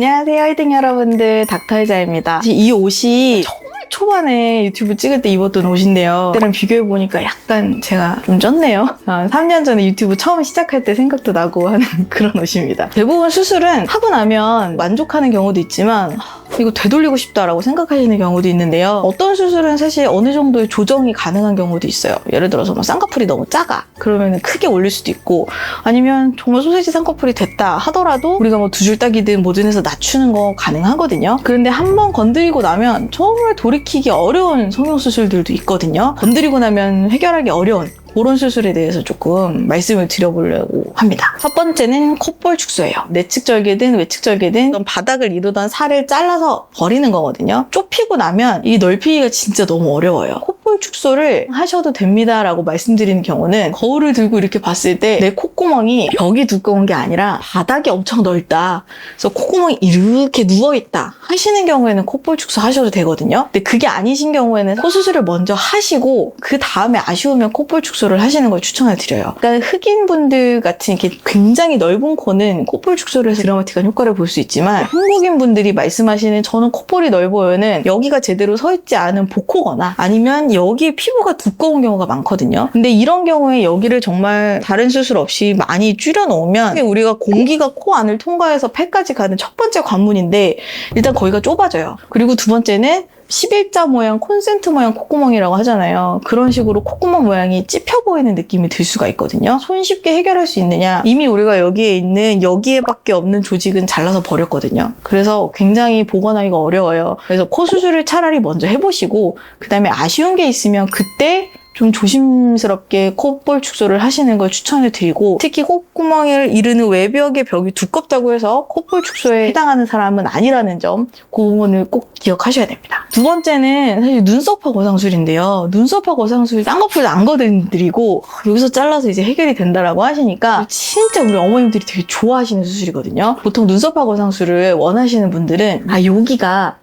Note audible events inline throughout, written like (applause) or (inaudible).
안녕하세요, 화이팅 여러분들. 닥터의자입니다. 이 옷이 정말 초반에 유튜브 찍을 때 입었던 옷인데요. 그때랑 비교해보니까 약간 제가 좀 쪘네요. 한 3년 전에 유튜브 처음 시작할 때 생각도 나고 하는 (laughs) 그런 옷입니다. 대부분 수술은 하고 나면 만족하는 경우도 있지만 하, 이거 되돌리고 싶다라고 생각하시는 경우도 있는데요. 어떤 수술은 사실 어느 정도의 조정이 가능한 경우도 있어요. 예를 들어서 뭐 쌍꺼풀이 너무 작아. 그러면 크게 올릴 수도 있고 아니면 정말 소세지 쌍꺼풀이 됐다 하더라도 우리가 뭐 두줄 딱이든 뭐든 해서 낮추는 거 가능하거든요. 그런데 한 번 건드리고 나면 정말 돌이키기 어려운 성형수술들도 있거든요. 건드리고 나면 해결하기 어려운 그런 수술에 대해서 조금 말씀을 드려보려고 합니다. 첫 번째는 콧볼 축소예요. 내측 절개든 외측 절개든 바닥을 이루던 살을 잘라서 버리는 거거든요. 좁히고 나면 이 넓히기가 진짜 너무 어려워요. 콧볼 축소를 하셔도 됩니다라고 말씀드리는 경우는 거울을 들고 이렇게 봤을 때 내 콧구멍이 벽이 두꺼운 게 아니라 바닥이 엄청 넓다. 그래서 콧구멍이 이렇게 누워있다 하시는 경우에는 콧볼 축소 하셔도 되거든요. 근데 그게 아니신 경우에는 코 수술을 먼저 하시고 그 다음에 아쉬우면 콧볼 축소를 하시는 걸 추천을 드려요. 그러니까 흑인 분들 같은 이렇게 굉장히 넓은 코는 콧볼 축소를 해서 드라마틱한 효과를 볼 수 있지만 한국인 분들이 말씀하시는 저는 콧볼이 넓어요는 여기가 제대로 서 있지 않은 복코거나 아니면 여기 피부가 두꺼운 경우가 많거든요. 근데 이런 경우에 여기를 정말 다른 수술 없이 많이 줄여 놓으면 우리가 공기가 코 안을 통과해서 폐까지 가는 첫 번째 관문인데 일단 거기가 좁아져요. 그리고 두 번째는 11자 모양, 콘센트 모양 콧구멍이라고 하잖아요. 그런 식으로 콧구멍 모양이 찝혀 보이는 느낌이 들 수가 있거든요. 손쉽게 해결할 수 있느냐? 이미 우리가 여기에 있는 여기에밖에 없는 조직은 잘라서 버렸거든요. 그래서 굉장히 복원하기가 어려워요. 그래서 코 수술을 차라리 먼저 해보시고 그 다음에 아쉬운 게 있으면 그때 좀 조심스럽게 콧볼 축소를 하시는 걸 추천을 드리고 특히 콧구멍을 이르는 외벽의 벽이 두껍다고 해서 콧볼 축소에 해당하는 사람은 아니라는 점그 부분을 꼭 기억하셔야 됩니다. 두 번째는 사실 눈썹화 거상술인데요. 눈썹화 거상술 쌍꺼풀도 안 거드리고 여기서 잘라서 이제 해결이 된다라고 하시니까 진짜 우리 어머님들이 되게 좋아하시는 수술이거든요. 보통 눈썹화 거상술을 원하시는 분들은 아 여기가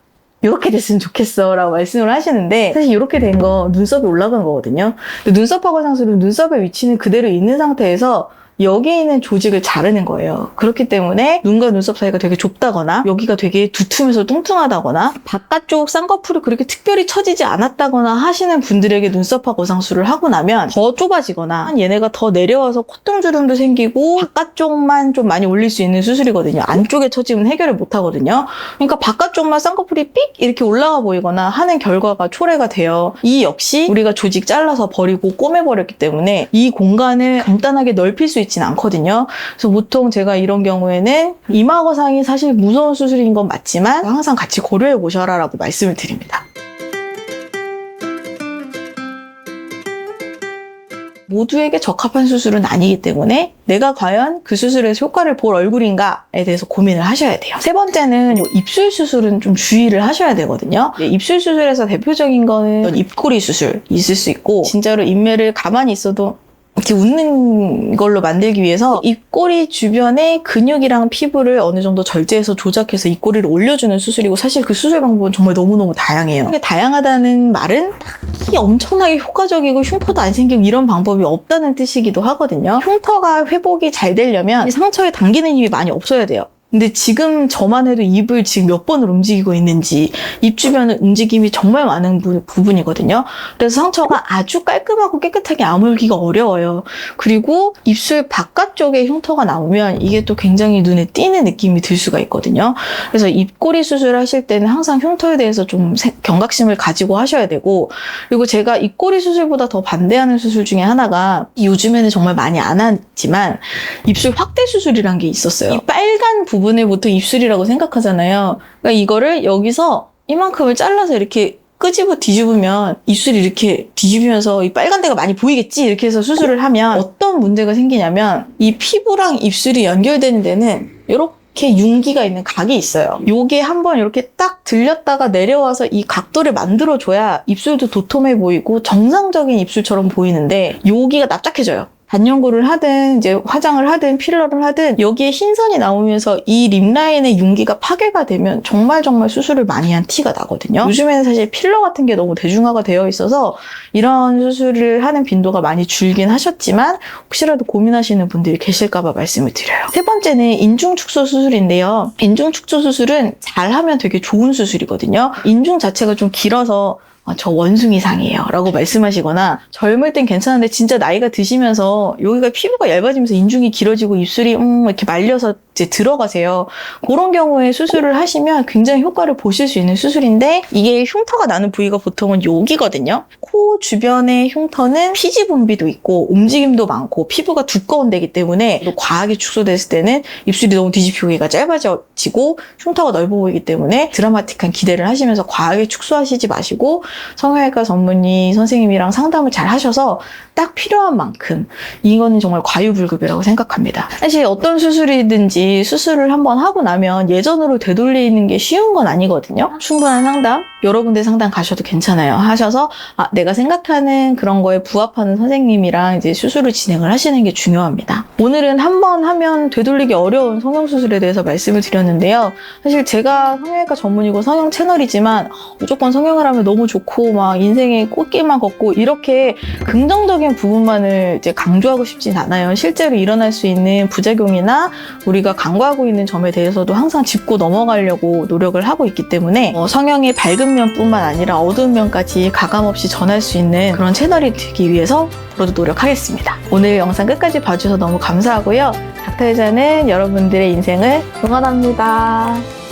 이렇게 됐으면 좋겠어 라고 말씀을 하시는데 사실 이렇게 된 거 눈썹이 올라간 거거든요. 근데 눈썹 하고 상술은 눈썹의 위치는 그대로 있는 상태에서 여기에 있는 조직을 자르는 거예요. 그렇기 때문에 눈과 눈썹 사이가 되게 좁다거나 여기가 되게 두툼해서 뚱뚱하다거나 바깥쪽 쌍꺼풀이 그렇게 특별히 처지지 않았다거나 하시는 분들에게 눈썹화 거상술을 하고 나면 더 좁아지거나 얘네가 더 내려와서 콧등주름도 생기고 바깥쪽만 좀 많이 올릴 수 있는 수술이거든요. 안쪽에 처지면 해결을 못 하거든요. 그러니까 바깥쪽만 쌍꺼풀이 삑 이렇게 올라가 보이거나 하는 결과가 초래가 돼요. 이 역시 우리가 조직 잘라서 버리고 꼬매버렸기 때문에 이 공간을 간단하게 넓힐 수 있지는 않거든요. 그래서 보통 제가 이런 경우에는 이마 거상이 사실 무서운 수술인 건 맞지만 항상 같이 고려해 보셔라라고 말씀을 드립니다. 모두에게 적합한 수술은 아니기 때문에 내가 과연 그 수술에서 효과를 볼 얼굴인가에 대해서 고민을 하셔야 돼요. 세 번째는 입술 수술은 좀 주의를 하셔야 되거든요. 입술 수술에서 대표적인 거는 입꼬리 수술 있을 수 있고 진짜로 인매를 가만히 있어도 이렇게 웃는 걸로 만들기 위해서 입꼬리 주변의 근육이랑 피부를 어느 정도 절제해서 조작해서 입꼬리를 올려주는 수술이고 사실 그 수술 방법은 정말 너무너무 다양해요. 이게 다양하다는 말은 딱히 엄청나게 효과적이고 흉터도 안 생기고 이런 방법이 없다는 뜻이기도 하거든요. 흉터가 회복이 잘 되려면 이 상처에 당기는 힘이 많이 없어야 돼요. 근데 지금 저만 해도 입을 지금 몇 번을 움직이고 있는지 입 주변은 움직임이 정말 많은 부, 부분이거든요. 그래서 상처가 아주 깔끔하고 깨끗하게 아물기가 어려워요. 그리고 입술 바깥쪽에 흉터가 나오면 이게 또 굉장히 눈에 띄는 느낌이 들 수가 있거든요. 그래서 입꼬리 수술하실 때는 항상 흉터에 대해서 좀 세- 경각심을 가지고 하셔야 되고 그리고 제가 입꼬리 수술보다 더 반대하는 수술 중에 하나가 요즘에는 정말 많이 안 하지만 입술 확대 수술이란 게 있었어요. 이 빨간 부분 을 보통 입술이라고 생각하잖아요. 그러니까 이거를 여기서 이만큼을 잘라서 이렇게 끄집어 뒤집으면 입술이 이렇게 뒤집으면서 이 빨간 데가 많이 보이겠지 이렇게 해서 수술을 하면 어떤 문제가 생기냐면 이 피부랑 입술이 연결되는 데는 이렇게 윤기가 있는 각이 있어요. 요게 한번 이렇게 딱 들렸다가 내려와서 이 각도를 만들어줘야 입술도 도톰해 보이고 정상적인 입술처럼 보이는데 여기가 납작해져요. 단연고를 하든 이제 화장을 하든 필러를 하든 여기에 흰선이 나오면서 이 립라인의 윤기가 파괴가 되면 정말 정말 수술을 많이 한 티가 나거든요. 요즘에는 사실 필러 같은 게 너무 대중화가 되어 있어서 이런 수술을 하는 빈도가 많이 줄긴 하셨지만 혹시라도 고민하시는 분들이 계실까봐 말씀을 드려요. 세 번째는 인중 축소 수술인데요. 인중 축소 수술은 잘하면 되게 좋은 수술이거든요. 인중 자체가 좀 길어서 아, 저 원숭이상이에요. 라고 말씀하시거나 젊을 땐 괜찮은데 진짜 나이가 드시면서 여기가 피부가 얇아지면서 인중이 길어지고 입술이 음 이렇게 말려서 이제 들어가세요. 그런 경우에 수술을 하시면 굉장히 효과를 보실 수 있는 수술인데 이게 흉터가 나는 부위가 보통은 여기거든요. 코 주변의 흉터는 피지 분비도 있고 움직임도 많고 피부가 두꺼운 데기 때문에 또 과하게 축소됐을 때는 입술이 너무 뒤집히기가 짧아지고 흉터가 넓어 보이기 때문에 드라마틱한 기대를 하시면서 과하게 축소하시지 마시고 성형외과 전문의 선생님이랑 상담을 잘 하셔서 딱 필요한 만큼 이거는 정말 과유불급이라고 생각합니다. 사실 어떤 수술이든지 수술을 한번 하고 나면 예전으로 되돌리는 게 쉬운 건 아니거든요. 충분한 상담, 여러 군데 상담 가셔도 괜찮아요. 하셔서 아, 내가 생각하는 그런 거에 부합하는 선생님이랑 이제 수술을 진행을 하시는 게 중요합니다. 오늘은 한 번 하면 되돌리기 어려운 성형수술에 대해서 말씀을 드렸는데요. 사실 제가 성형외과 전문이고 성형 채널이지만 무조건 성형을 하면 너무 좋고 막 인생의 꽃길만 걷고 이렇게 긍정적인 부분만을 이제 강조하고 싶진 않아요. 실제로 일어날 수 있는 부작용이나 우리가 간과하고 있는 점에 대해서도 항상 짚고 넘어가려고 노력을 하고 있기 때문에 어, 성형의 밝은 면뿐만 아니라 어두운 면까지 가감없이 전할 수 있는 그런 채널이 되기 위해서 앞으로도 노력하겠습니다. 오늘 영상 끝까지 봐주셔서 너무 감사하고요. 닥터의자는 여러분들의 인생을 응원합니다.